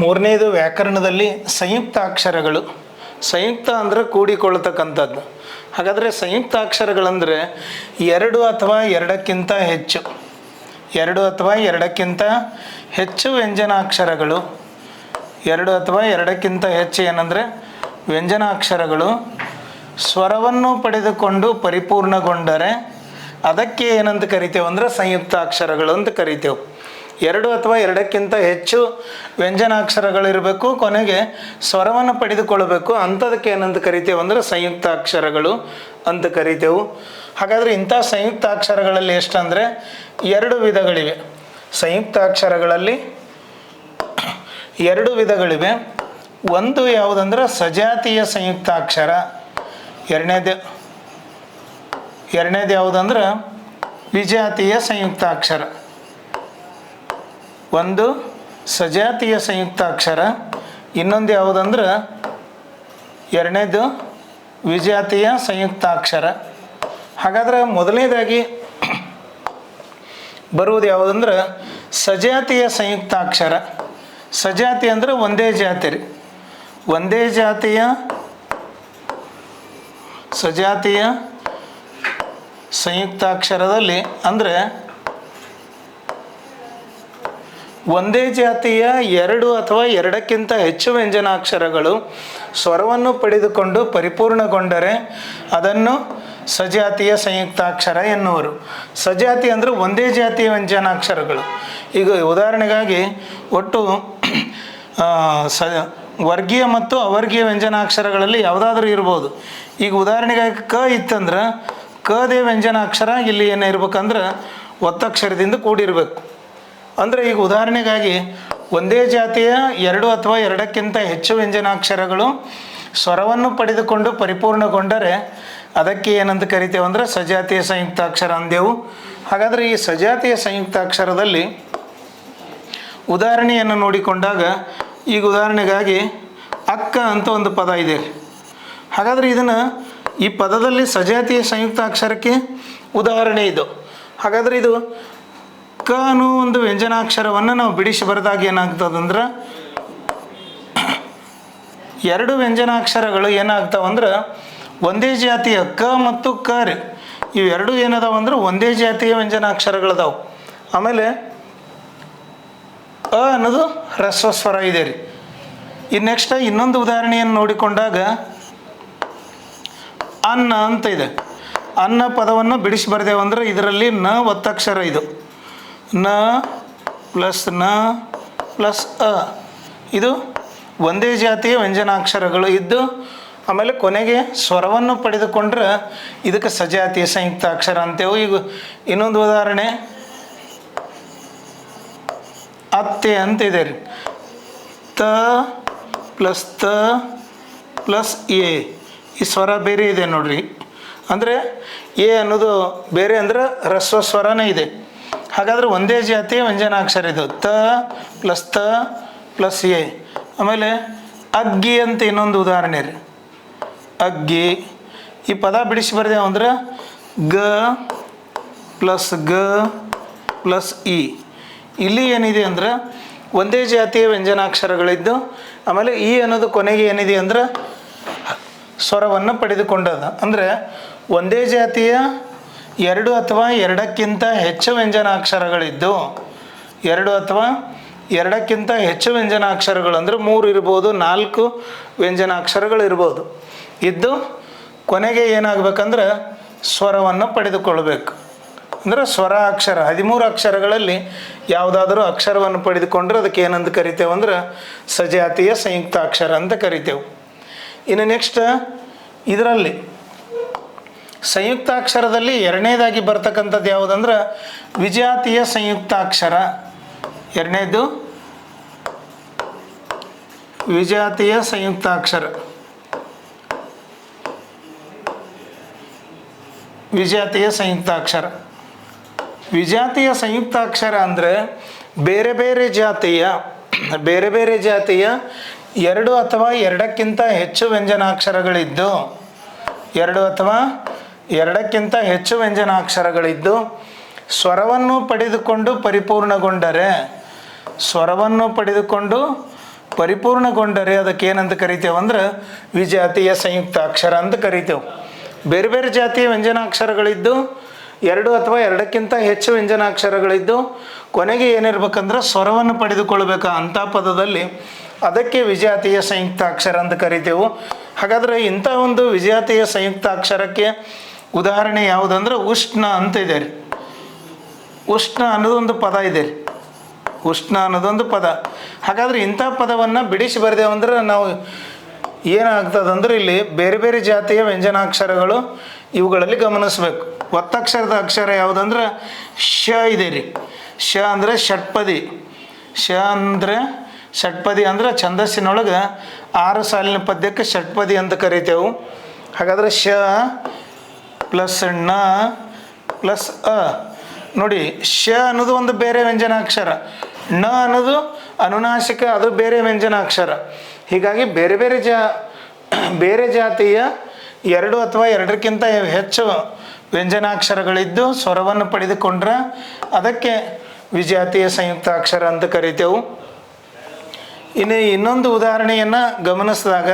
ಮೂರನೇದು ವ್ಯಾಕರಣದಲ್ಲಿ ಸಂಯುಕ್ತ ಅಕ್ಷರಗಳು ಸಂಯುಕ್ತ ಅಂದರೆ ಕೂಡಿಕೊಳ್ಳತಕ್ಕಂಥದ್ದು. ಹಾಗಾದರೆ ಸಂಯುಕ್ತ ಅಕ್ಷರಗಳಂದರೆ ಎರಡು ಅಥವಾ ಎರಡಕ್ಕಿಂತ ಹೆಚ್ಚು. ಎರಡು ಅಥವಾ ಎರಡಕ್ಕಿಂತ ಹೆಚ್ಚು ವ್ಯಂಜನಾಕ್ಷರಗಳು. ಎರಡು ಅಥವಾ ಎರಡಕ್ಕಿಂತ ಹೆಚ್ಚು ಏನಂದರೆ ವ್ಯಂಜನಾಕ್ಷರಗಳು. ಸ್ವರವನ್ನು ಪಡೆದುಕೊಂಡು ಪರಿಪೂರ್ಣಗೊಂಡರೆ ಅದಕ್ಕೆ ಏನಂತ ಕರಿತೇವೆ ಅಂದರೆ ಸಂಯುಕ್ತ ಅಕ್ಷರಗಳು ಅಂತ ಕರಿತೇವೆ. ಎರಡು ಅಥವಾ ಎರಡಕ್ಕಿಂತ ಹೆಚ್ಚು ವ್ಯಂಜನಾಕ್ಷರಗಳಿರಬೇಕು. ಕೊನೆಗೆ ಸ್ವರವನ್ನು ಪಡೆದುಕೊಳ್ಳಬೇಕು. ಅಂಥದಕ್ಕೆ ಏನಂತ ಕರಿತೇವೆ ಅಂದರೆ ಸಂಯುಕ್ತ ಅಕ್ಷರಗಳು ಅಂತ ಕರಿತೇವೆ. ಹಾಗಾದರೆ ಇಂಥ ಸಂಯುಕ್ತ ಅಕ್ಷರಗಳಲ್ಲಿ ಎಷ್ಟಂದರೆ ಎರಡು ವಿಧಗಳಿವೆ. ಸಂಯುಕ್ತ ಅಕ್ಷರಗಳಲ್ಲಿ ಎರಡು ವಿಧಗಳಿವೆ. ಒಂದು ಯಾವುದಂದ್ರೆ ಸಜಾತಿಯ ಸಂಯುಕ್ತಾಕ್ಷರ. ಎರಡನೇದು ಎರಡನೇದು ಯಾವುದಂದ್ರೆ ವಿಜಾತಿಯ ಸಂಯುಕ್ತಾಕ್ಷರ. ಒಂದು ಸಜಾತಿಯ ಸಂಯುಕ್ತಾಕ್ಷರ ಇನ್ನೊಂದು ಯಾವುದಂದ್ರೆ ಎರಡನೇದು ವಿಜಾತಿಯ ಸಂಯುಕ್ತಾಕ್ಷರ ಹಾಗಾದ್ರೆ ಮೊದಲನೇದಾಗಿ ಬರುವುದು ಯಾವುದಂದ್ರೆ ಸಜಾತಿಯ ಸಂಯುಕ್ತಾಕ್ಷರ ಸಜಾತಿ ಅಂದರೆ ಒಂದೇ ಜಾತಿ ರೀ. ಒಂದೇ ಜಾತಿಯ, ಸಜಾತಿಯ ಸಂಯುಕ್ತಾಕ್ಷರದಲ್ಲಿ ಅಂದರೆ ಒಂದೇ ಜಾತಿಯ ಎರಡು ಅಥವಾ ಎರಡಕ್ಕಿಂತ ಹೆಚ್ಚು ವ್ಯಂಜನಾಕ್ಷರಗಳು ಸ್ವರವನ್ನು ಪಡೆದುಕೊಂಡು ಪರಿಪೂರ್ಣಗೊಂಡರೆ ಅದನ್ನು ಸಜಾತಿಯ ಸಂಯುಕ್ತಾಕ್ಷರ ಎನ್ನುವರು. ಸಜಾತಿ ಅಂದರೆ ಒಂದೇ ಜಾತಿಯ ವ್ಯಂಜನಾಕ್ಷರಗಳು. ಈಗ ಉದಾಹರಣೆಗಾಗಿ ಒಟ್ಟು ಸ, ವರ್ಗೀಯ ಮತ್ತು ಅವರ್ಗೀಯ ವ್ಯಂಜನಾಕ್ಷರಗಳಲ್ಲಿ ಯಾವುದಾದ್ರೂ ಇರ್ಬೋದು. ಈಗ ಉದಾಹರಣೆಗಾಗಿ ಕ ಇತ್ತಂದ್ರೆ, ಕದೇ ವ್ಯಂಜನಾಕ್ಷರ ಇಲ್ಲಿ ಏನು ಇರ್ಬೇಕಂದ್ರೆ ಒತ್ತಕ್ಷರದಿಂದ ಕೂಡಿರಬೇಕು. ಅಂದರೆ ಈಗ ಉದಾಹರಣೆಗಾಗಿ ಒಂದೇ ಜಾತಿಯ ಎರಡು ಅಥವಾ ಎರಡಕ್ಕಿಂತ ಹೆಚ್ಚು ವ್ಯಂಜನಾಕ್ಷರಗಳು ಸ್ವರವನ್ನು ಪಡೆದುಕೊಂಡು ಪರಿಪೂರ್ಣಗೊಂಡರೆ ಅದಕ್ಕೆ ಏನಂತ ಕರಿತೇವೆ ಅಂದರೆ ಸಜಾತಿಯ ಸಂಯುಕ್ತಾಕ್ಷರ ಅಂದೆವು ಹಾಗಾದರೆ ಈ ಸಜಾತಿಯ ಸಂಯುಕ್ತಾಕ್ಷರದಲ್ಲಿ ಉದಾಹರಣೆಯನ್ನು ನೋಡಿಕೊಂಡಾಗ ಈಗ ಉದಾಹರಣೆಗಾಗಿ ಅಕ್ಕ ಅಂತ ಒಂದು ಪದ ಇದೆ. ಹಾಗಾದರೆ ಇದನ್ನು ಈ ಪದದಲ್ಲಿ ಸಜಾತಿಯ ಸಂಯುಕ್ತಾಕ್ಷರಕ್ಕೆ ಉದಾಹರಣೆ ಇದು. ಹಾಗಾದರೆ ಇದು ಅನ್ನೋ ಒಂದು ವ್ಯಂಜನಾಕ್ಷರವನ್ನು ನಾವು ಬಿಡಿಸಿ ಬರೆದಾಗ ಏನಾಗ್ತದಂದ್ರೆ ಎರಡು ವ್ಯಂಜನಾಕ್ಷರಗಳು ಏನಾಗ್ತಾವಂದ್ರೆ ಒಂದೇ ಜಾತಿಯ ಕ ಮತ್ತು ಕ ರೀ. ಇವೆರಡು ಏನದಾವ ಅಂದ್ರೆ, ಒಂದೇ ಜಾತಿಯ ವ್ಯಂಜನಾಕ್ಷರಗಳದಾವು. ಆಮೇಲೆ, ಅ ಅನ್ನೋದು ಸ್ವರ ಇದೆ ರೀ. ಇನ್ನು ನೆಕ್ಸ್ಟ್ ಇನ್ನೊಂದು ಉದಾಹರಣೆಯನ್ನು ನೋಡಿಕೊಂಡಾಗ, ಅನ್ನ ಅಂತ ಇದೆ. ಅನ್ನ ಪದವನ್ನು ಬಿಡಿಸಿ ಬರೆದೇವಂದ್ರೆ ಇದರಲ್ಲಿ ನ ಒತ್ತಕ್ಷರ ಇದು. ನ ಪ್ಲಸ್ನ ಪ್ಲಸ್ ಅ. ಇದು ಒಂದೇ ಜಾತಿಯ ವ್ಯಂಜನಾಕ್ಷರಗಳು ಇದ್ದು, ಆಮೇಲೆ ಕೊನೆಗೆ ಸ್ವರವನ್ನು ಪಡೆದುಕೊಂಡ್ರೆ ಇದಕ್ಕೆ ಸಜಾತಿಯ ಸಂಯುಕ್ತ ಅಕ್ಷರ ಅಂತೇವು. ಈಗ ಇನ್ನೊಂದು ಉದಾಹರಣೆ. ಅತ್ತೆ ಅಂತ ಇದೆ ರೀ. ತ ಪ್ಲಸ್ ತ ಪ್ಲಸ್ ಎ. ಈ ಸ್ವರ ಬೇರೆ ಇದೆ ನೋಡ್ರಿ. ಅಂದರೆ ಎ ಅನ್ನೋದು ಬೇರೆ ಅಂದ್ರೆ ರಸ್ವ ಸ್ವರನೇ ಇದೆ. ಹಾಗಾದ್ರೆ ಒಂದೇ ಜಾತಿಯ ವ್ಯಂಜನಾಕ್ಷರ ಇದು. ತ ಪ್ಲಸ್ ತ ಪ್ಲಸ್ ಎ. ಆಮೇಲೆ ಅಗ್ಗಿ ಅಂತ ಇನ್ನೊಂದು ಉದಾಹರಣೆ ರೀ. ಅಗ್ಗಿ. ಈ ಪದ ಬಿಡಿಸಿ ಬರೆದೇವು ಅಂದ್ರೆ ಗ ಪ್ಲಸ್ ಗ ಪ್ಲಸ್ ಇ. ಇಲ್ಲಿ ಏನಿದೆ ಅಂದ್ರೆ ಒಂದೇ ಜಾತಿಯ ವ್ಯಂಜನಾಕ್ಷರಗಳಿದ್ದು, ಆಮೇಲೆ ಈ ಅನ್ನೋದು ಕೊನೆಗೆ ಏನಿದೆ ಅಂದ್ರೆ ಸ್ವರವನ್ನು ಪಡೆದುಕೊಂಡದ. ಅಂದರೆ ಒಂದೇ ಜಾತಿಯ ಎರಡು ಅಥವಾ ಎರಡಕ್ಕಿಂತ ಹೆಚ್ಚು ವ್ಯಂಜನಾಕ್ಷರಗಳಿದ್ದು, ಎರಡು ಅಥವಾ ಎರಡಕ್ಕಿಂತ ಹೆಚ್ಚು ವ್ಯಂಜನಾಕ್ಷರಗಳು ಅಂದರೆ ಮೂರು ಇರ್ಬೋದು, ನಾಲ್ಕು ವ್ಯಂಜನಾಕ್ಷರಗಳು ಇರ್ಬೋದು ಇದ್ದು ಕೊನೆಗೆ ಏನಾಗಬೇಕಂದ್ರೆ ಸ್ವರವನ್ನು ಪಡೆದುಕೊಳ್ಬೇಕು. ಅಂದರೆ ಸ್ವರ ಅಕ್ಷರ, ಹದಿಮೂರು ಅಕ್ಷರಗಳಲ್ಲಿ ಯಾವುದಾದರೂ ಅಕ್ಷರವನ್ನು ಪಡೆದುಕೊಂಡ್ರೆ ಅದಕ್ಕೆ ಏನಂತ ಕರಿತೇವೆ ಅಂದ್ರೆ ಸಜಾತಿಯ ಸಂಯುಕ್ತ ಅಕ್ಷರ ಅಂತ ಕರಿತೇವೆ. ಇನ್ನು ನೆಕ್ಸ್ಟ್ ಇದರಲ್ಲಿ ಸಂಯುಕ್ತಾಕ್ಷರದಲ್ಲಿ ಎರಡನೇದಾಗಿ ಬರ್ತಕ್ಕಂಥದ್ದು ಯಾವುದಂದ್ರೆ ವಿಜಾತಿಯ ಸಂಯುಕ್ತಾಕ್ಷರ. ಎರಡನೇದು ವಿಜಾತಿಯ ಸಂಯುಕ್ತಾಕ್ಷರ. ವಿಜಾತಿಯ ಸಂಯುಕ್ತಾಕ್ಷರ. ವಿಜಾತಿಯ ಸಂಯುಕ್ತಾಕ್ಷರ ಅಂದರೆ ಬೇರೆ ಬೇರೆ ಜಾತಿಯ, ಬೇರೆ ಬೇರೆ ಜಾತಿಯ ಎರಡು ಅಥವಾ ಎರಡಕ್ಕಿಂತ ಹೆಚ್ಚು ವ್ಯಂಜನಾಕ್ಷರಗಳಿದ್ದು, ಎರಡು ಅಥವಾ ಎರಡಕ್ಕಿಂತ ಹೆಚ್ಚು ವ್ಯಂಜನಾಕ್ಷರಗಳಿದ್ದು, ಸ್ವರವನ್ನು ಪಡೆದುಕೊಂಡು ಪರಿಪೂರ್ಣಗೊಂಡರೆ, ಸ್ವರವನ್ನು ಪಡೆದುಕೊಂಡು ಪರಿಪೂರ್ಣಗೊಂಡರೆ ಅದಕ್ಕೆ ಏನಂತ ಕರಿತೇವೆ ಅಂದ್ರೆ ವಿಜಾತಿಯ ಸಂಯುಕ್ತ ಅಕ್ಷರ ಅಂತ ಕರಿತೇವೆ. ಬೇರೆ ಬೇರೆ ಜಾತಿಯ ವ್ಯಂಜನಾಕ್ಷರಗಳಿದ್ದು, ಎರಡು ಅಥವಾ ಎರಡಕ್ಕಿಂತ ಹೆಚ್ಚು ವ್ಯಂಜನಾಕ್ಷರಗಳಿದ್ದು, ಕೊನೆಗೆ ಏನಿರ್ಬೇಕಂದ್ರೆ ಸ್ವರವನ್ನು ಪಡೆದುಕೊಳ್ಬೇಕು ಅಂಥ ಪದದಲ್ಲಿ ಅದಕ್ಕೆ ವಿಜಾತಿಯ ಸಂಯುಕ್ತ ಅಕ್ಷರ ಅಂತ ಕರಿತೇವೆ. ಹಾಗಾದರೆ ಇಂಥ ಒಂದು ವಿಜಾತಿಯ ಸಂಯುಕ್ತ ಅಕ್ಷರಕ್ಕೆ ಉದಾಹರಣೆ ಯಾವುದಂದ್ರೆ ಉಷ್ಣ ಅಂತ ಇದೆ ರೀ. ಉಷ್ಣ ಅನ್ನೋದೊಂದು ಪದ ಇದೆ ರೀ. ಉಷ್ಣ ಅನ್ನೋದೊಂದು ಪದ. ಹಾಗಾದ್ರೆ ಇಂಥ ಪದವನ್ನು ಬಿಡಿಸಿ ಬರೆದೇವು ಅಂದ್ರೆ ನಾವು ಏನಾಗ್ತದಂದ್ರೆ ಇಲ್ಲಿ ಬೇರೆ ಬೇರೆ ಜಾತಿಯ ವ್ಯಂಜನಾಕ್ಷರಗಳು ಇವುಗಳಲ್ಲಿ ಗಮನಿಸಬೇಕು. ಒತ್ತಕ್ಷರದ ಅಕ್ಷರ ಯಾವುದಂದ್ರೆ ಶ ಇದೆ ರೀ. ಶ ಅಂದರೆ ಷಟ್ಪದಿ. ಶ ಅಂದರೆ ಷಟ್ಪದಿ ಅಂದ್ರೆ ಛಂದಸ್ಸಿನೊಳಗೆ ಆರು ಸಾಲಿನ ಪದ್ಯಕ್ಕೆ ಷಟ್ಪದಿ ಅಂತ ಕರಿತೇವೆ. ಹಾಗಾದ್ರೆ ಶ ಪ್ಲಸ್ ಣ ಪ್ಲಸ್ ಅ. ನೋಡಿ ಶ ಅನ್ನೋದು ಒಂದು ಬೇರೆ ವ್ಯಂಜನಾಕ್ಷರ. ಣ ಅನ್ನೋದು ಅನುನಾಶಿಕ ಅದು ಬೇರೆ ವ್ಯಂಜನಾಕ್ಷರ. ಹೀಗಾಗಿ ಬೇರೆ ಬೇರೆ ಜಾ, ಬೇರೆ ಜಾತಿಯ ಎರಡು ಅಥವಾ ಎರಡಕ್ಕಿಂತ ಹೆಚ್ಚು ವ್ಯಂಜನಾಕ್ಷರಗಳಿದ್ದು ಸ್ವರವನ್ನು ಪಡೆದುಕೊಂಡ್ರೆ ಅದಕ್ಕೆ ವಿಜಾತಿಯ ಸಂಯುಕ್ತ ಅಕ್ಷರ ಅಂತ ಕರಿತೇವು. ಇನ್ನು ಇನ್ನೊಂದು ಉದಾಹರಣೆಯನ್ನು ಗಮನಿಸಿದಾಗ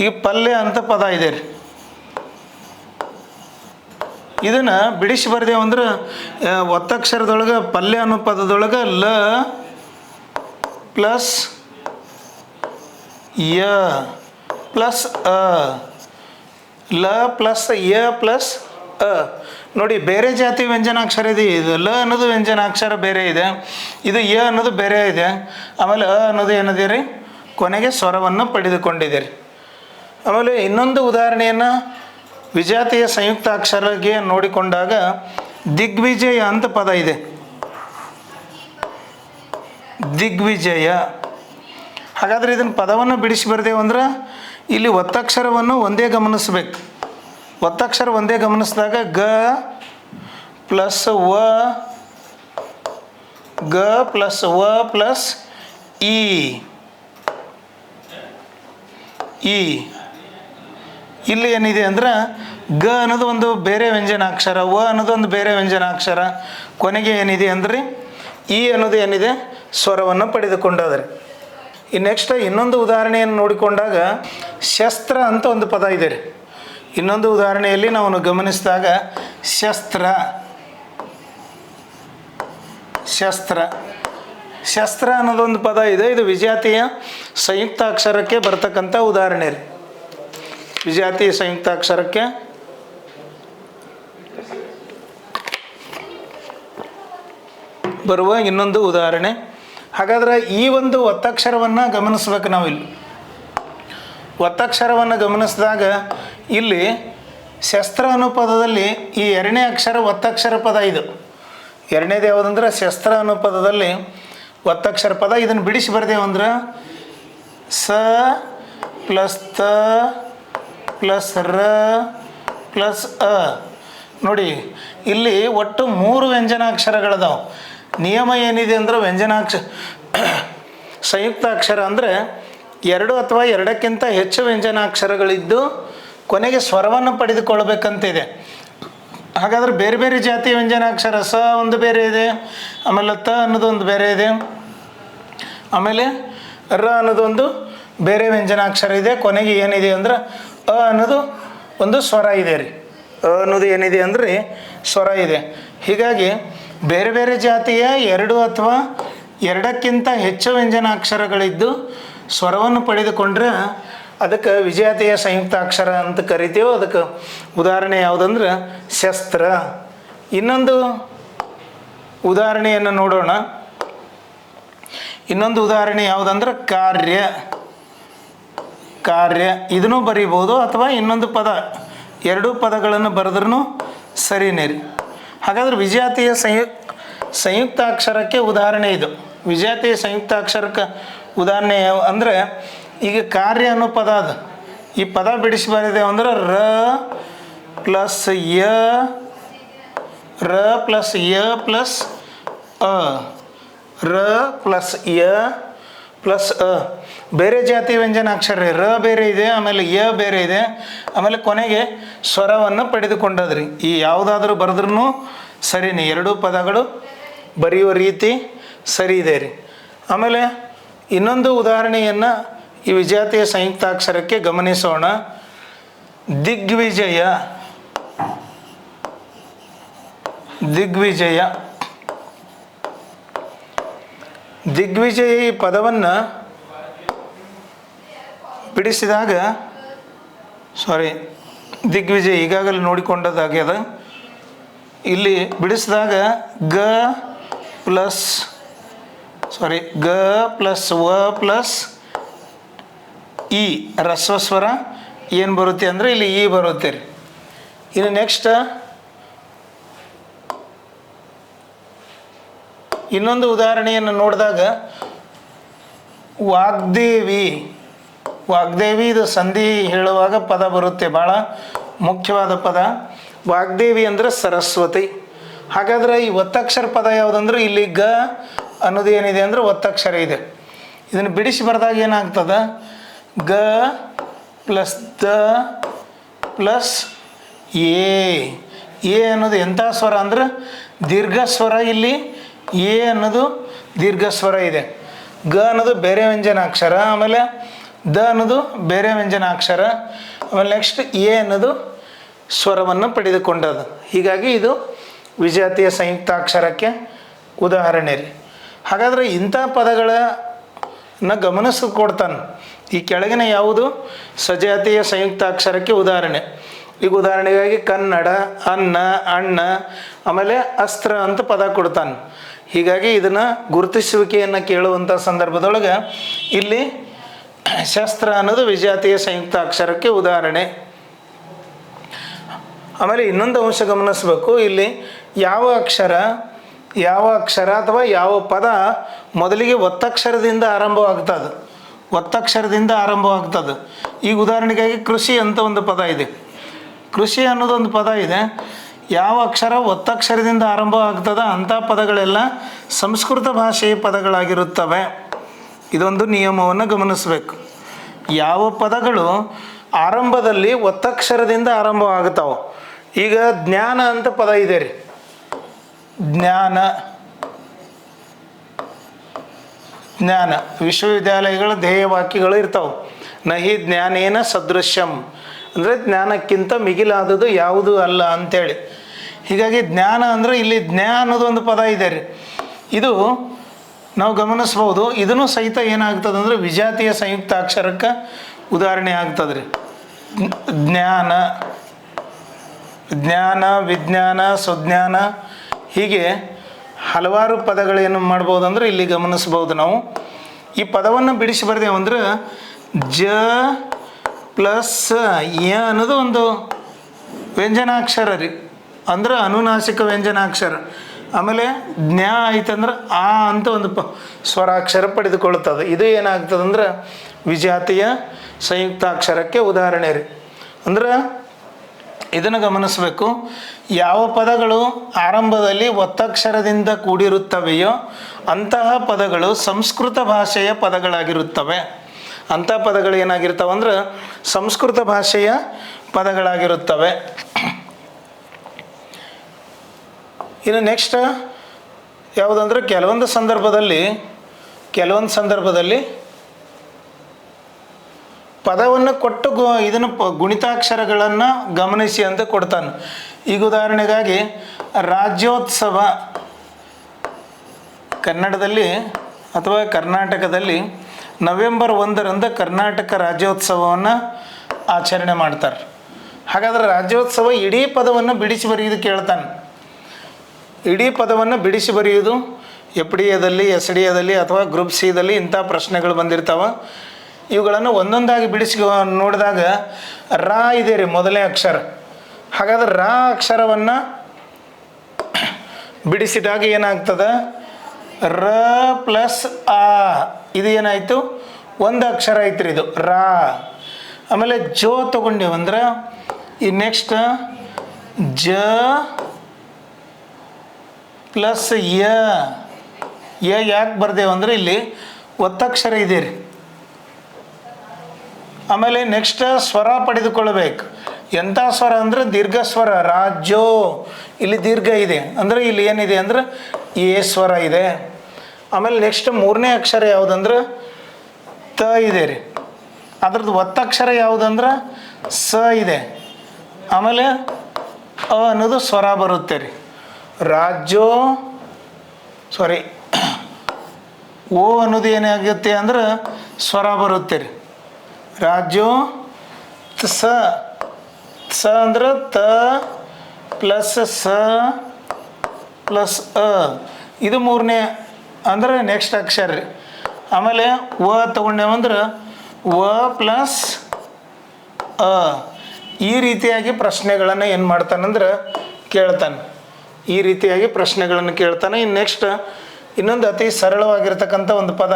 ಈ ಪಲ್ಯ ಅಂತ ಪದ ಇದೆ ರೀ. ಇದನ್ನು ಬಿಡಿಸಿ ಬರ್ದೇವು ಅಂದ್ರೆ ಒತ್ತಕ್ಷರದೊಳಗೆ ಪಲ್ಯ ಅನ್ನೋ ಪದದೊಳಗೆ ಲ ಪ್ಲಸ್ ಯ ಪ್ಲಸ್ ಅ. ಲ ಪ್ಲಸ್ ಯ ಪ್ಲಸ್ ಅ. ನೋಡಿ, ಬೇರೆ ಜಾತಿ ವ್ಯಂಜನಾಕ್ಷರ ಇದೆ. ಇದು ಲ ಅನ್ನೋದು ವ್ಯಂಜನಾಕ್ಷರ ಬೇರೆ ಇದೆ. ಇದು ಯ ಅನ್ನೋದು ಬೇರೆ ಇದೆ. ಆಮೇಲೆ ಅ ಅನ್ನೋದು ಏನಿದೆ ಕೊನೆಗೆ ಸ್ವರವನ್ನು ಪಡೆದುಕೊಂಡಿದೆ ಆಮೇಲೆ ಇನ್ನೊಂದು ಉದಾಹರಣೆಯನ್ನು ವಿಜಾತಿಯ ಸಂಯುಕ್ತ ಅಕ್ಷರಗೆ ನೋಡಿಕೊಂಡಾಗ ದಿಗ್ವಿಜಯ ಅಂತ ಪದ ಇದೆ. ದಿಗ್ವಿಜಯ. ಹಾಗಾದ್ರೆ ಇದನ್ನು ಪದವನ್ನು ಬಿಡಿಸಿ ಬರ್ದೇವು ಅಂದ್ರೆ ಇಲ್ಲಿ ಒತ್ತಕ್ಷರವನ್ನು ಒಂದೇ ಗಮನಿಸ್ಬೇಕು. ಒತ್ತಕ್ಷರ ಒಂದೇ ಗಮನಿಸಿದಾಗ ಗ ಪ್ಲಸ್ ವ ಗ ಪ್ಲಸ್ ವ ಪ್ಲಸ್ ಇ. ಇ. ಇಲ್ಲಿ ಏನಿದೆ ಅಂದ್ರೆ, ಗ ಅನ್ನೋದು ಒಂದು ಬೇರೆ ವ್ಯಂಜನಾಕ್ಷರ, ವ ಅನ್ನೋದು ಒಂದು ಬೇರೆ ವ್ಯಂಜನಾಕ್ಷರ. ಕೊನೆಗೆ ಏನಿದೆ ಅಂದ್ರೆ ಇ ಅನ್ನೋದು ಏನಿದೆ, ಸ್ವರವನ್ನು ಪಡೆದುಕೊಂಡಾದ್ರೆ. ಈ ನೆಕ್ಸ್ಟ್ ಇನ್ನೊಂದು ಉದಾಹರಣೆಯನ್ನು ನೋಡಿಕೊಂಡಾಗ, ಶಸ್ತ್ರ ಅಂತ ಒಂದು ಪದ ಇದೆ ರೀ. ಇನ್ನೊಂದು ಉದಾಹರಣೆಯಲ್ಲಿ ನಾವು ಗಮನಿಸಿದಾಗ, ಶಸ್ತ್ರ. ಶಸ್ತ್ರ. ಶಸ್ತ್ರ ಅನ್ನೋದೊಂದು ಪದ ಇದೆ, ಇದು ವಿಜಾತಿಯ ಸಂಯುಕ್ತ ಅಕ್ಷರಕ್ಕೆ ಬರ್ತಕ್ಕಂಥ ಉದಾಹರಣೆ ರೀ. ವಿಜಾತಿಯ ಸಂಯುಕ್ತ ಅಕ್ಷರಕ್ಕೆ ಬರುವ ಇನ್ನೊಂದು ಉದಾಹರಣೆ. ಹಾಗಾದ್ರೆ ಈ ಒಂದು ಒತ್ತಕ್ಷರವನ್ನು ಗಮನಿಸ್ಬೇಕು ನಾವಿಲ್ಲಿ. ಒತ್ತಕ್ಷರವನ್ನು ಗಮನಿಸಿದಾಗ ಇಲ್ಲಿ ಶಸ್ತ್ರ ಅನುಪದದಲ್ಲಿ ಈ ಎರಡನೇ ಅಕ್ಷರ ಒತ್ತಕ್ಷರ ಪದ ಇದು. ಎರಡನೇದು ಯಾವುದಂದ್ರೆ ಶಸ್ತ್ರ ಅನುಪದದಲ್ಲಿ ಪದದಲ್ಲಿ ಒತ್ತಕ್ಷರ ಪದ. ಇದನ್ನು ಬಿಡಿಸಿ ಬರ್ದೇವಂದ್ರೆ ಸ ಪ್ಲಸ್ ತ ಪ್ಲಸ್ ರ ಪ್ಲಸ್ ಅ. ನೋಡಿ, ಇಲ್ಲಿ ಒಟ್ಟು ಮೂರು ವ್ಯಂಜನಾಕ್ಷರಗಳದಾವೆ. ನಿಯಮ ಏನಿದೆ ಅಂದ್ರೆ ವ್ಯಂಜನಾಕ್ಷ ಸಂಯುಕ್ತ ಅಕ್ಷರ ಅಂದರೆ ಎರಡು ಅಥವಾ ಎರಡಕ್ಕಿಂತ ಹೆಚ್ಚು ವ್ಯಂಜನಾಕ್ಷರಗಳಿದ್ದು ಕೊನೆಗೆ ಸ್ವರವನ್ನು ಪಡೆದುಕೊಳ್ಬೇಕಂತಿದೆ. ಹಾಗಾದ್ರೆ ಬೇರೆ ಬೇರೆ ಜಾತಿಯ ವ್ಯಂಜನಾಕ್ಷರ, ಸ ಒಂದು ಬೇರೆ ಇದೆ, ಆಮೇಲೆ ತ ಅನ್ನೋದೊಂದು ಬೇರೆ ಇದೆ, ಆಮೇಲೆ ರ ಅನ್ನೋದೊಂದು ಬೇರೆ ವ್ಯಂಜನಾಕ್ಷರ ಇದೆ, ಕೊನೆಗೆ ಏನಿದೆ ಅಂದ್ರೆ ಅ ಅನ್ನೋದು ಒಂದು ಸ್ವರ ಇದೆ ರೀ. ಅ ಅನ್ನೋದು ಏನಿದೆ ಅಂದರೆ ಸ್ವರ ಇದೆ. ಹೀಗಾಗಿ ಬೇರೆ ಬೇರೆ ಜಾತಿಯ ಎರಡು ಅಥವಾ ಎರಡಕ್ಕಿಂತ ಹೆಚ್ಚು ವ್ಯಂಜನಾಕ್ಷರಗಳಿದ್ದು ಸ್ವರವನ್ನು ಪಡೆದುಕೊಂಡ್ರೆ ಅದಕ್ಕೆ ವಿಜಾತಿಯ ಸಂಯುಕ್ತ ಅಕ್ಷರ ಅಂತ ಕರಿತೀವೋ, ಅದಕ್ಕೆ ಉದಾಹರಣೆ ಯಾವುದಂದ್ರೆ ಶಸ್ತ್ರ. ಇನ್ನೊಂದು ಉದಾಹರಣೆಯನ್ನು ನೋಡೋಣ. ಇನ್ನೊಂದು ಉದಾಹರಣೆ ಯಾವುದಂದ್ರೆ ಕಾರ್ಯ. ಕಾರ್ಯ ಇದನ್ನು ಬರೀಬೋದು ಅಥವಾ ಇನ್ನೊಂದು ಪದ, ಎರಡೂ ಪದಗಳನ್ನು ಬರೆದ್ರೂ ಸರಿನೇ ರೀ ಹಾಗಾದ್ರೆ ವಿಜಾತಿಯ ಸಂಯು, ಸಂಯುಕ್ತಾಕ್ಷರಕ್ಕೆ ಉದಾಹರಣೆ ಇದು. ವಿಜಾತಿಯ ಸಂಯುಕ್ತಾಕ್ಷರಕ್ಕೆ ಉದಾಹರಣೆ ಅಂದರೆ, ಈಗ ಕಾರ್ಯ ಅನ್ನೋ ಪದ ಅದು. ಈ ಪದ ಬಿಡಿಸಿ ಬರೆದೇವು ಅಂದ್ರೆ ರ ಪ್ಲಸ್ ಯ, ರ ಪ್ಲಸ್ ಯ ಪ್ಲಸ್ ಅ, ರ ಪ್ಲಸ್ ಯ ಪ್ಲಸ್ ಅ. ಬೇರೆ ಜಾತಿ ವ್ಯಂಜನಾಕ್ಷರ, ರ ಬೇರೆ ಇದೆ, ಆಮೇಲೆ ಯ ಬೇರೆ ಇದೆ, ಆಮೇಲೆ ಕೊನೆಗೆ ಸ್ವರವನ್ನು ಪಡೆದುಕೊಂಡದ್ರಿ. ಈ ಯಾವುದಾದ್ರೂ ಬರೆದ್ರೂ ಸರಿನೇ, ಎರಡೂ ಪದಗಳು ಬರೆಯುವ ರೀತಿ ಸರಿ ಇದೆ ರೀ. ಆಮೇಲೆ ಇನ್ನೊಂದು ಉದಾಹರಣೆಯನ್ನು ಈ ವಿಜಾತಿಯ ಸಂಯುಕ್ತಾಕ್ಷರಕ್ಕೆ ಗಮನಿಸೋಣ. ದಿಗ್ವಿಜಯ. ದಿಗ್ವಿಜಯ. ದಿಗ್ವಿಜಯ ಪದವನ್ನು ಬಿಡಿಸಿದಾಗ ಸಾರಿ ದಿಗ್ವಿಜಯ ಈಗಾಗಲೇ ನೋಡಿಕೊಂಡದಾಗ್ಯದ ಇಲ್ಲಿ ಬಿಡಿಸಿದಾಗ ಗ ಪ್ಲಸ್ ಸಾರಿ ಗ ಪ್ಲಸ್, ವ ಪ್ಲಸ್, ಇ, ರಸ್ವಸ್ವರ, ಏನು ಬರುತ್ತೆ ಅಂದರೆ ಇಲ್ಲಿ ಇ ಬರುತ್ತೆ ರೀ. ಇನ್ನು ನೆಕ್ಸ್ಟ್ ಇನ್ನೊಂದು ಉದಾಹರಣೆಯನ್ನು ನೋಡಿದಾಗ, ವಾಗ್ದೇವಿ ವಾಗ್ದೇವಿ ಇದು ಸಂಧಿ ಹೇಳುವಾಗ ಪದ ಬರುತ್ತೆ ಭಾಳ ಮುಖ್ಯವಾದ ಪದ. ವಾಗ್ದೇವಿ ಅಂದರೆ ಸರಸ್ವತಿ. ಹಾಗಾದ್ರೆ ಈ ಒತ್ತಕ್ಷರ ಪದ ಯಾವುದಂದ್ರೆ ಇಲ್ಲಿ ಗ ಅನ್ನೋದು ಏನಿದೆ ಅಂದರೆ ಒತ್ತಕ್ಷರ ಇದೆ. ಇದನ್ನು ಬಿಡಿಸಿ ಬರೆದಾಗ ಏನಾಗ್ತದ? ಗ ಪ್ಲಸ್ ದ ಪ್ಲಸ್ ಎ. ಎ ಅನ್ನೋದು ಎಂಥ ಸ್ವರ ಅಂದ್ರೆ ದೀರ್ಘ ಸ್ವರ ಇಲ್ಲಿ ಎ ಅನ್ನೋದು ದೀರ್ಘ ಸ್ವರ ಇದೆ. ಗ ಅನ್ನೋದು ಬೇರೆ ವ್ಯಂಜನಾಕ್ಷರ ಆಮೇಲೆ ದ ಅನ್ನೋದು ಬೇರೆ ವ್ಯಂಜನಾಕ್ಷರ ಆಮೇಲೆ ನೆಕ್ಸ್ಟ್ ಎ ಅನ್ನೋದು ಸ್ವರವನ್ನು ಪಡೆದುಕೊಂಡದು ಹೀಗಾಗಿ ಇದು ವಿಜಾತಿಯ ಸಂಯುಕ್ತಾಕ್ಷರಕ್ಕೆ ಉದಾಹರಣೆ ರೀ. ಹಾಗಾದರೆ ಇಂಥ ಪದಗಳನ್ನ ಗಮನಿಸಿಕೊಡ್ತಾನೆ ಈ ಕೆಳಗಿನ ಯಾವುದು? ಸಜಾತಿಯ ಸಂಯುಕ್ತಾಕ್ಷರಕ್ಕೆ ಉದಾಹರಣೆ. ಈಗ ಉದಾಹರಣೆಗಾಗಿ ಕನ್ನಡ, ಅನ್ನ, ಅಣ್ಣ, ಆಮೇಲೆ ಅಸ್ತ್ರ ಅಂತ ಪದ ಕೊಡ್ತಾನೆ. ಹೀಗಾಗಿ ಇದನ್ನು ಗುರುತಿಸುವಿಕೆಯನ್ನು ಕೇಳುವಂಥ ಸಂದರ್ಭದೊಳಗೆ ಇಲ್ಲಿ ಶಸ್ತ್ರ ಅನ್ನೋದು ವಿಜಾತಿಯ ಸಂಯುಕ್ತಾಕ್ಷರಕ್ಕೆ ಉದಾಹರಣೆ. ಆಮೇಲೆ ಇನ್ನೊಂದು ಅಂಶ ಗಮನಿಸಬೇಕು. ಇಲ್ಲಿ ಯಾವ ಅಕ್ಷರ ಯಾವ ಅಕ್ಷರ ಅಥವಾ ಯಾವ ಪದ ಮೊದಲಿಗೆ ಒತ್ತಕ್ಷರದಿಂದ ಆರಂಭವಾಗ್ತದೆ ಒತ್ತಕ್ಷರದಿಂದ ಆರಂಭವಾಗ್ತದೆ ಈಗ ಉದಾಹರಣೆಗಾಗಿ ಕೃಷಿ ಅಂತ ಒಂದು ಪದ ಇದೆ. ಕೃಷಿ ಅನ್ನೋದೊಂದು ಪದ ಇದೆ. ಯಾವ ಅಕ್ಷರ ಒತ್ತಕ್ಷರದಿಂದ ಆರಂಭ ಆಗ್ತದ ಅಂಥ ಪದಗಳೆಲ್ಲ ಸಂಸ್ಕೃತ ಭಾಷೆಯ ಪದಗಳಾಗಿರುತ್ತವೆ. ಇದೊಂದು ನಿಯಮವನ್ನು ಗಮನಿಸಬೇಕು. ಯಾವ ಪದಗಳು ಆರಂಭದಲ್ಲಿ ಒತ್ತಕ್ಷರದಿಂದ ಆರಂಭವಾಗುತ್ತಾವೆ ಈಗ ಜ್ಞಾನ ಅಂತ ಪದ ಇದೆ ರೀ. ಜ್ಞಾನ. ಜ್ಞಾನ. ವಿಶ್ವವಿದ್ಯಾಲಯಗಳ ಧ್ಯೇಯವಾಕ್ಯಗಳು ಇರ್ತಾವೆ. ನಹಿ ಜ್ಞಾನೇನ ಸದೃಶ್ಯಂ. ಅಂದರೆ ಜ್ಞಾನಕ್ಕಿಂತ ಮಿಗಿಲಾದದು ಯಾವುದು ಅಲ್ಲ ಅಂಥೇಳಿ ಹೀಗಾಗಿ ಜ್ಞಾನ ಅಂದರೆ ಇಲ್ಲಿ ಜ್ಞಾನ ಅನ್ನೋದು ಒಂದು ಪದ ಇದೆ ರೀ. ಇದು ನಾವು ಗಮನಿಸ್ಬೋದು, ಇದನ್ನು ಸಹಿತ ಏನಾಗ್ತದೆ ಅಂದರೆ ವಿಜಾತಿಯ ಸಂಯುಕ್ತ ಅಕ್ಷರಕ್ಕೆ ಉದಾಹರಣೆ ಆಗ್ತದೆ ರೀ. ಜ್ಞಾನ ಜ್ಞಾನ, ವಿಜ್ಞಾನ, ಸುಜ್ಞಾನ, ಹೀಗೆ ಹಲವಾರು ಪದಗಳೇನು ಮಾಡ್ಬೋದು ಅಂದ್ರೆ ಇಲ್ಲಿ ಗಮನಿಸ್ಬೋದು ನಾವು. ಈ ಪದವನ್ನು ಬಿಡಿಸಿ ಬರ್ದೇವಂದ್ರೆ ಜ ಪ್ಲಸ್ ಯ ಅನ್ನೋದು ಒಂದು ವ್ಯಂಜನಾಕ್ಷರ ರೀ. ಅಂದ್ರೆ ಅನುನಾಸಿಕ ವ್ಯಂಜನಾಕ್ಷರ. ಆಮೇಲೆ ಜ್ಞಾ ಆಯ್ತಂದ್ರೆ ಆ ಅಂತ ಒಂದು ಪ ಸ್ವರಾಕ್ಷರ ಪಡೆದುಕೊಳ್ಳುತ್ತದೆ. ಇದು ಏನಾಗ್ತದಂದ್ರೆ ವಿಜಾತಿಯ ಸಂಯುಕ್ತಾಕ್ಷರಕ್ಕೆ ಉದಾಹರಣೆ ರೀ. ಅಂದ್ರೆ ಇದನ್ನು ಗಮನಿಸಬೇಕು. ಯಾವ ಪದಗಳು ಆರಂಭದಲ್ಲಿ ಒತ್ತಕ್ಷರದಿಂದ ಕೂಡಿರುತ್ತವೆಯೋ ಅಂತಹ ಪದಗಳು ಸಂಸ್ಕೃತ ಭಾಷೆಯ ಪದಗಳಾಗಿರುತ್ತವೆ. ಅಂಥ ಪದಗಳು ಏನಾಗಿರ್ತಾವೆ ಅಂದ್ರೆ ಸಂಸ್ಕೃತ ಭಾಷೆಯ ಪದಗಳಾಗಿರುತ್ತವೆ. ಇನ್ನು ನೆಕ್ಸ್ಟ್ ಯಾವುದಂದ್ರೆ ಕೆಲವೊಂದು ಸಂದರ್ಭದಲ್ಲಿ ಕೆಲವೊಂದು ಸಂದರ್ಭದಲ್ಲಿ ಪದವನ್ನು ಕೊಟ್ಟು ಗು, ಇದನ್ನು ಗುಣಿತಾಕ್ಷರಗಳನ್ನು ಗಮನಿಸಿ ಅಂತ ಕೊಡ್ತಾನೆ. ಈಗ ಉದಾಹರಣೆಗಾಗಿ ರಾಜ್ಯೋತ್ಸವ ಕನ್ನಡದಲ್ಲಿ ಅಥವಾ ಕರ್ನಾಟಕದಲ್ಲಿ ನವೆಂಬರ್ ಒಂದರಂದು ಕರ್ನಾಟಕ ರಾಜ್ಯೋತ್ಸವವನ್ನು ಆಚರಣೆ ಮಾಡ್ತಾರೆ. ಹಾಗಾದ್ರೆ ರಾಜ್ಯೋತ್ಸವ ಇಡೀ ಪದವನ್ನು ಬಿಡಿಸಿ ಬರೆಯೋದು ಕೇಳ್ತಾನೆ. ಇಡೀ ಪದವನ್ನು ಬಿಡಿಸಿ ಬರೆಯುವುದು ಎಫ್ ಡಿ ಎದಲ್ಲಿ ಎಸ್ ಡಿ ಎದಲ್ಲಿ ಅಥವಾ ಗ್ರೂಪ್ ಸಿದಲ್ಲಿ ಇಂಥ ಪ್ರಶ್ನೆಗಳು ಬಂದಿರ್ತಾವೆ. ಇವುಗಳನ್ನು ಒಂದೊಂದಾಗಿ ಬಿಡಿಸಿ ನೋಡಿದಾಗ ರಾ ಇದೆ ರೀ ಮೊದಲೇ ಅಕ್ಷರ. ಹಾಗಾದ್ರೆ ರಾ ಅಕ್ಷರವನ್ನು ಬಿಡಿಸಿದಾಗ ಏನಾಗ್ತದೆ? ರ ಪ್ಲಸ್ ಆ. ಇದು ಏನಾಯಿತು? ಒಂದು ಅಕ್ಷರ ಐತ್ರಿ ಇದು, ರಾ. ಆಮೇಲೆ ಜೋ ತೊಗೊಂಡೇವಂದ್ರೆ ಈ ನೆಕ್ಸ್ಟ್ ಜ ಪ್ಲಸ್ ಯ. ಯ ಯಾಕೆ ಬರ್ದೇವು ಅಂದ್ರೆ ಇಲ್ಲಿ ಒತ್ತಕ್ಷರ ಇದೆ ರೀ ಆಮೇಲೆ ನೆಕ್ಸ್ಟ್ ಸ್ವರ ಪಡೆದುಕೊಳ್ಬೇಕು. ಎಂಥ ಸ್ವರ ಅಂದರೆ ದೀರ್ಘ ಸ್ವರ ರಾಜ್ಯೋ ಇಲ್ಲಿ ದೀರ್ಘ ಇದೆ. ಅಂದರೆ ಇಲ್ಲಿ ಏನಿದೆ ಅಂದ್ರೆ ಎ ಸ್ವರ ಇದೆ. ಆಮೇಲೆ ನೆಕ್ಸ್ಟ್ ಮೂರನೇ ಅಕ್ಷರ ಯಾವುದಂದ್ರೆ ತ ಇದೆ ರೀ. ಅದ್ರದ್ದು ಒತ್ತಕ್ಷರ ಯಾವುದಂದ್ರೆ ಸ ಇದೆ. ಆಮೇಲೆ ಅ ಅನ್ನೋದು ಸ್ವರ ಬರುತ್ತೆ ರೀ. ರಾಜ್ಯೋ ಸಾರಿ ಓ ಅನ್ನೋದು ಏನಾಗುತ್ತೆ ಅಂದ್ರೆ ಸ್ವರ ಬರುತ್ತೆ ರೀ. ರಾಜ್ಯೋ ಸ ಸ ಅಂದ್ರೆ ತ ಪ್ಲಸ್ ಸ ಪ್ಲಸ್ ಅ. ಇದು ಮೂರನೇ ಅಂದ್ರೆ ನೆಕ್ಸ್ಟ್ ಅಕ್ಷರ ರೀ. ಆಮೇಲೆ ವ ತಗೊಂಡೇವಂದ್ರೆ ವ ಪ್ಲಸ್ ಅ. ಈ ರೀತಿಯಾಗಿ ಪ್ರಶ್ನೆಗಳನ್ನು ಏನು ಮಾಡ್ತಾನಂದ್ರೆ ಕೇಳ್ತಾನೆ. ಈ ರೀತಿಯಾಗಿ ಪ್ರಶ್ನೆಗಳನ್ನು ಕೇಳ್ತಾನೆ. ಇನ್ನು ನೆಕ್ಸ್ಟ್ ಇನ್ನೊಂದು ಅತಿ ಸರಳವಾಗಿರ್ತಕ್ಕಂಥ ಒಂದು ಪದ.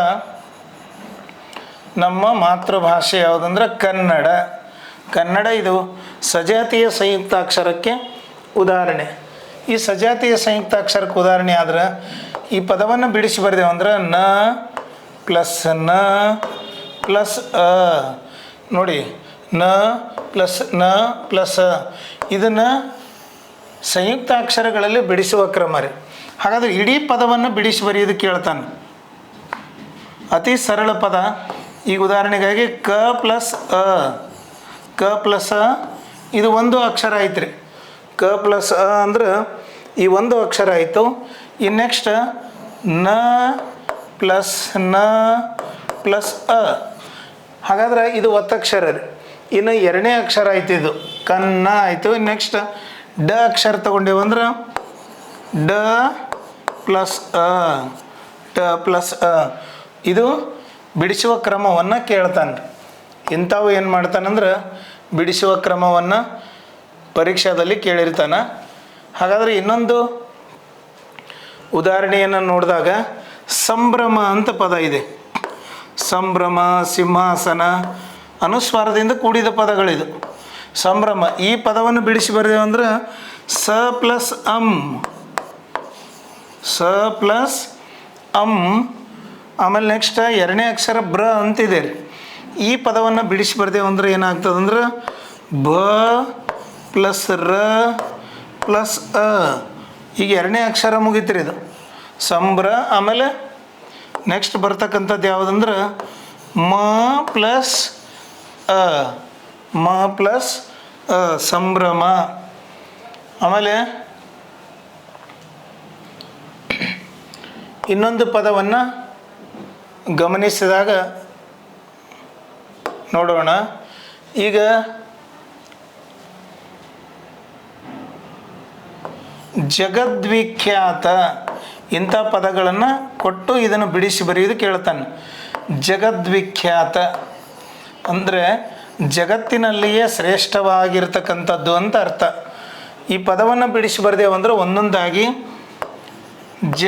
ನಮ್ಮ ಮಾತೃಭಾಷೆ ಯಾವುದಂದ್ರೆ ಕನ್ನಡ. ಕನ್ನಡ ಇದು ಸಜಾತಿಯ ಸಂಯುಕ್ತಾಕ್ಷರಕ್ಕೆ ಉದಾಹರಣೆ. ಈ ಸಜಾತಿಯ ಸಂಯುಕ್ತಾಕ್ಷರಕ್ಕೆ ಉದಾಹರಣೆ ಆದ್ರೆ ಈ ಪದವನ್ನು ಬಿಡಿಸಿ ಬರೆದೇವು ಅಂದ್ರೆ ನ ಪ್ಲಸ್ನ ಪ್ಲಸ್ ಅ. ನೋಡಿ, ನ ಪ್ಲಸ್ನ ಪ್ಲಸ್ ಅ. ಇದನ್ನು ಸಂಯುಕ್ತಾಕ್ಷರಗಳಲ್ಲಿ ಬಿಡಿಸುವ ಕ್ರಮ ರೀ. ಹಾಗಾದ್ರೆ ಇಡೀ ಪದವನ್ನು ಬಿಡಿಸಿ ಬರೆಯೋದು ಕೇಳ್ತಾನೆ. ಅತಿ ಸರಳ ಪದ. ಈಗ ಉದಾಹರಣೆಗಾಗಿ ಕ ಪ್ಲಸ್ ಅ. ಕ ಪ್ಲಸ್ ಅ, ಇದು ಒಂದು ಅಕ್ಷರ ಐತ್ರಿ. ಕ ಪ್ಲಸ್ ಅ ಅಂದ್ರೆ ಈ ಒಂದು ಅಕ್ಷರ ಆಯಿತು. ಇನ್ನು ನೆಕ್ಸ್ಟ್ನ ಪ್ಲಸ್ನ ಪ್ಲಸ್ ಅ. ಹಾಗಾದ್ರೆ ಇದು ಒತ್ತಕ್ಷರ ರೀ. ಇನ್ನು ಎರಡನೇ ಅಕ್ಷರ ಆಯ್ತು ಇದು. ಕನ್ನ ಆಯಿತು. ನೆಕ್ಸ್ಟ್ ಡ ಅಕ್ಷರ ತಗೊಂಡೇವಂದ್ರೆ ಡ ಪ್ಲಸ್ ಅ. ಡ ಪ್ಲಸ್ ಅ. ಇದು ಬಿಡಿಸುವ ಕ್ರಮವನ್ನು ಕೇಳ್ತಾನೆ ಇಂಥವು ಏನು ಮಾಡ್ತಾನಂದ್ರೆ ಬಿಡಿಸುವ ಕ್ರಮವನ್ನು ಪರೀಕ್ಷಾದಲ್ಲಿ ಕೇಳಿರ್ತಾನೆ. ಹಾಗಾದರೆ ಇನ್ನೊಂದು ಉದಾಹರಣೆಯನ್ನು ನೋಡಿದಾಗ ಸಂಭ್ರಮ ಅಂತ ಪದ ಇದೆ. ಸಂಭ್ರಮ, ಸಿಂಹಾಸನ, ಅನುಸ್ವಾರದಿಂದ ಕೂಡಿದ ಪದಗಳಿದು. ಸಂಭ್ರಮ, ಈ ಪದವನ್ನು ಬಿಡಿಸಿ ಬರೆದೇವು ಅಂದ್ರೆ ಸ ಪ್ಲಸ್ ಅಂ. ಸ ಪ್ಲಸ್ ಅಂ. ಆಮೇಲೆ ನೆಕ್ಸ್ಟ್ ಎರಡನೇ ಅಕ್ಷರ ಬ್ರ ಅಂತಿದೆ ರೀ. ಈ ಪದವನ್ನು ಬಿಡಿಸಿ ಬರ್ದೇವು ಅಂದ್ರೆ ಏನಾಗ್ತದೆ ಅಂದ್ರೆ ಬ ಪ್ಲಸ್ ರ ಪ್ಲಸ್ ಅ. ಈಗ ಎರಡನೇ ಅಕ್ಷರ ಮುಗೀತು ಇದು. ಸಂಬ್ರ, ಆಮೇಲೆ ನೆಕ್ಸ್ಟ್ ಬರ್ತಕ್ಕಂಥದ್ದು ಯಾವುದಂದ್ರೆ ಮ ಪ್ಲಸ್ ಅ. ಮ ಪ್ಲಸ್ ಅ, ಸಂಭ್ರಮ. ಆಮೇಲೆ ಇನ್ನೊಂದು ಪದವನ್ನು ಗಮನಿಸಿದಾಗ ನೋಡೋಣ. ಈಗ ಜಗದ್ವಿಖ್ಯಾತ ಇಂಥ ಪದಗಳನ್ನು ಕೊಟ್ಟು ಇದನ್ನು ಬಿಡಿಸಿ ಬರೆಯೋದು ಕೇಳ್ತಾನೆ ಜಗದ್ವಿಖ್ಯಾತ ಅಂದರೆ ಜಗತ್ತಿನಲ್ಲಿಯೇ ಶ್ರೇಷ್ಠವಾಗಿರ್ತಕ್ಕಂಥದ್ದು ಅಂತ ಅರ್ಥ. ಈ ಪದವನ್ನು ಬಿಡಿಸಿ ಬರೆದೇವಂದ್ರೆ ಒಂದೊಂದಾಗಿ ಜ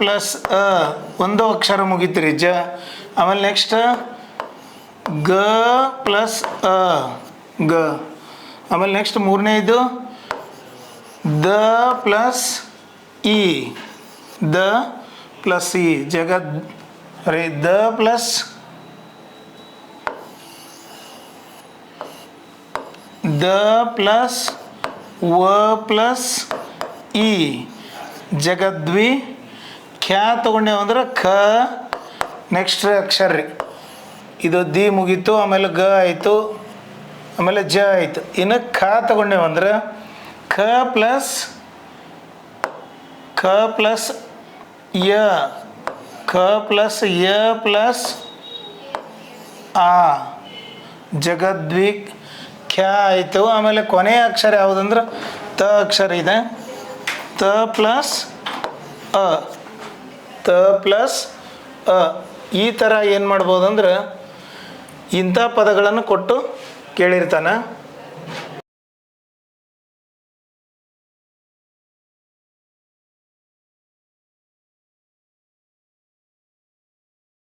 ಪ್ಲಸ್ ಅ ಒಂದು ಅಕ್ಷರ ಮುಗಿತೀರಿ. ಜ ಆಮೇಲೆ ನೆಕ್ಸ್ಟ್ ಗ ಪ್ಲಸ್ ಅ ಗ. ಆಮೇಲೆ ನೆಕ್ಸ್ಟ್ ಮೂರನೇದು ದ ಪ್ಲಸ್ ಇ. ದ ಪ್ಲಸ್ ಇ. ಜಗದ್ ರೀ, ದ ಪ್ಲಸ್ ದ ಪ್ಲಸ್ ವ ಪ್ಲಸ್ ಇ. ಜಗದ್ವಿ ಖ್ಯಾ ತಗೊಂಡೇವು ಅಂದ್ರೆ ಖ. ನೆಕ್ಸ್ಟ್ ಅಕ್ಷರ ರೀ. ಇದು ದಿ ಮುಗೀತು, ಆಮೇಲೆ ಗ ಆಯಿತು, ಆಮೇಲೆ ಜ ಆಯಿತು. ಇನ್ನು ಖ ತಗೊಂಡೇವು ಖ ಪ್ಲಸ್ ಕ ಪ್ಲಸ್ ಯ. ಕ ಪ್ಲಸ್ ಯ ಪ್ಲಸ್ ಆ. ಜಗದ್ವಿಕ್ ಖ್ಯಾ ಆಯಿತು. ಆಮೇಲೆ ಕೊನೆಯ ಅಕ್ಷರ ಯಾವುದಂದ್ರೆ ತ ಅಕ್ಷರ ಇದೆ. ತ ಪ್ಲಸ್ ಅ. ತ ಪ್ಲಸ್ ಅ. ಈ ಥರ ಏನು ಮಾಡ್ಬೋದು ಅಂದ್ರೆ ಇಂಥ ಪದಗಳನ್ನು ಕೊಟ್ಟು ಕೇಳಿರ್ತಾನೆ.